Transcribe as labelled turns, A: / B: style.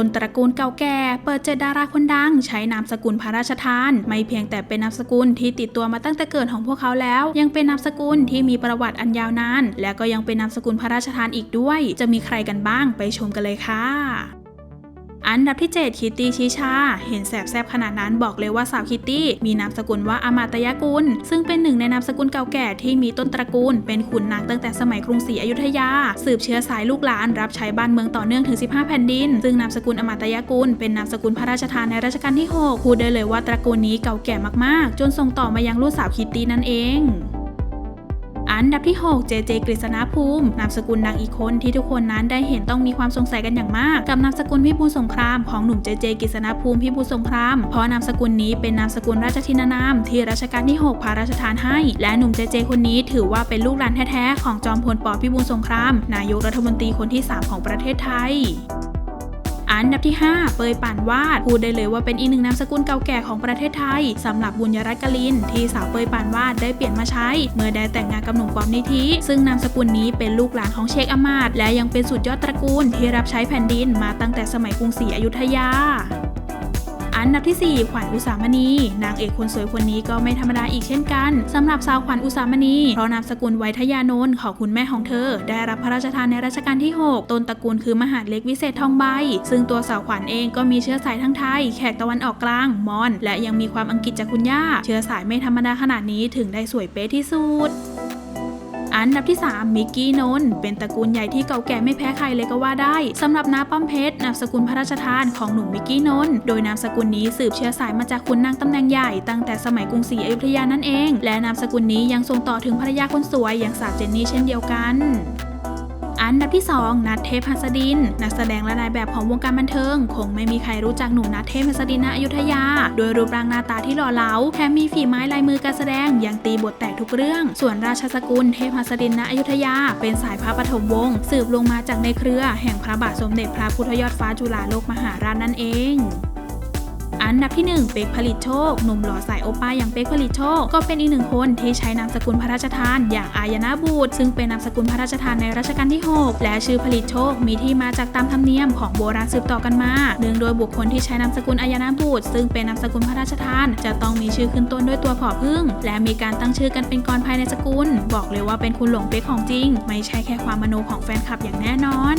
A: ต้นตระกูลเก่าแก่ เปิดเจดดาราคนดัง ใช้นามสกุลพระราชทาน ไม่เพียงแต่เป็นนามสกุลที่ติดตัวมาตั้งแต่เกิดของพวกเขาแล้ว ยังเป็นนามสกุลที่มีประวัติอันยาวนานและก็ยังเป็นนามสกุลพระราชทานอีกด้วย จะมีใครกันบ้างไปชมกันเลยค่ะ อันดับที่ 7 คิตตี้ชิชา เห็นแสบแซบขนาดนั้นบอกเลยว่าสาวคิตตี้มีนามสกุลว่าอมาตยกุล ซึ่งเป็นหนึ่งในนามสกุลเก่าแก่ที่มีต้นตระกูล เป็นขุนนางตั้งแต่สมัยกรุงศรีอยุธยา สืบเชื้อสายลูกหลานรับใช้บ้านเมืองต่อเนื่องถึง 15 แผ่นดิน ซึ่งนามสกุลอมาตยกุลเป็นนามสกุลพระราชทานในรัชกาลที่ 6 พูดได้เลยว่าตระกูลนี้เก่าแก่มากๆ จนส่งต่อมายังลูกสาวคิตตี้นั่นเอง อันดับที่ 6 เจเจกฤษณภูมิ นามสกุลดังอีกคนที่ทุกคนนั้นได้เห็นต้องมีความสงสัยกันอย่างมาก กับนามสกุลพิบูลสงครามของหนุ่มเจเจกฤษณภูมิพิบูลสงคราม เพราะนามสกุลนี้เป็นนามสกุลราชทินานาม ที่รัชกาลที่ 6 พระราชทานให้ และหนุ่มเจเจคนนี้ถือว่าเป็นลูกหลานแท้ๆของจอมพลปพิบูลสงคราม นายกรัฐมนตรีคนที่ 3 ของประเทศไทย อันดับที่ 5 เปยป่านวาด พูดได้เลยว่าเป็นอีกหนึ่งนามสกุลเก่าแก่ของประเทศไทยสำหรับบุญยรัตน์กลิน ที่สาวเปยป่านวาดได้เปลี่ยนมาใช้ เมื่อได้แต่งงานกับหนุ่มปอมนิธิ ซึ่งนามสกุลนี้เป็นลูกหลานของเชคอามาดและยังเป็นสุดยอดตระกูลที่รับใช้แผ่นดินมาตั้งแต่สมัยกรุงศรีอยุธยา อันดับที่ 4 ขวัญอุสามณี นางเอกคนสวยคนนี้ก็ไม่ธรรมดาอีกเช่นกันสำหรับสาวขวัญอุสามณีเพราะนามสกุลไวทยานนท์ของคุณแม่ของเธอ ได้รับพระราชทานในรัชกาลที่ 6 ต้นตระกูลคือมหาดเล็กวิเศษทองใบ ซึ่งตัวสาวขวัญเองก็มีเชื้อสายทั้งไทย แขกตะวันออกกลาง มอญและยังมีความอังกฤษจากคุณย่า เชื้อสายไม่ธรรมดาขนาดนี้ถึงได้สวยเป๊ะที่สุด อันดับที่ 3 มิกกี้นนท์เป็นตระกูลใหญ่ที่เก่าแก่ไม่แพ้ใครเลยก็ว่าได้สำหรับน้าป้อมเพชรนามสกุลพระราชทานของหนุ่มมิกกี้นนท์โดยนามสกุลนี้สืบเชื้อสายมาจากคุณนางตำแหน่งใหญ่ตั้งแต่สมัยกรุงศรีอยุธยานั่นเอง และนามสกุลนี้ยังส่งต่อถึงภรรยาคนสวยอย่างสาวเจนนี่เช่นเดียวกัน อันดับที่ 2 นัทเทพหัสดิน นักแสดงและนายแบบของวงการบันเทิง คงไม่มีใครรู้จักหนุ่มนัทเทพหัสดินณอยุธยา โดยรูปร่างหน้าตาที่หล่อเหลาแถมมีฝีไม้ลายมือการแสดงยังตีบทแตกทุกเรื่อง ส่วนราชสกุลเทพหัสดินณอยุธยา เป็นสายพระปฐมวงศ์สืบลงมาจากในเครือ แห่งพระบาทสมเด็จพระพุทธยอดฟ้าจุฬาโลกมหาราชนั่นเอง อันดับที่ 1 เป๊กผลิตโชค หนุ่มหล่อสายโอป้าอย่างเป๊กผลิตโชค ก็เป็นอีกหนึ่งคนที่ใช้นามสกุลพระราชทาน อย่างอายนาบูตรซึ่งเป็นนามสกุลพระราชทานในรัชกาลที่ 6 และชื่อผลิตโชคมีที่มาจากตามธรรมเนียมของโบราณสืบต่อกันมาเนื่องโดยบุคคลที่ใช้นามสกุลอายนาบูตรซึ่งเป็นนามสกุลพระราชทาน จะต้องมีชื่อขึ้นต้นด้วยตัวผอพึ่ง และมีการตั้งชื่อกันเป็นกรภายในสกุล บอกเลยว่าเป็นคุณหลงเป๊กของจริง ไม่ใช่แค่ความมโนของแฟนคลับอย่างแน่นอน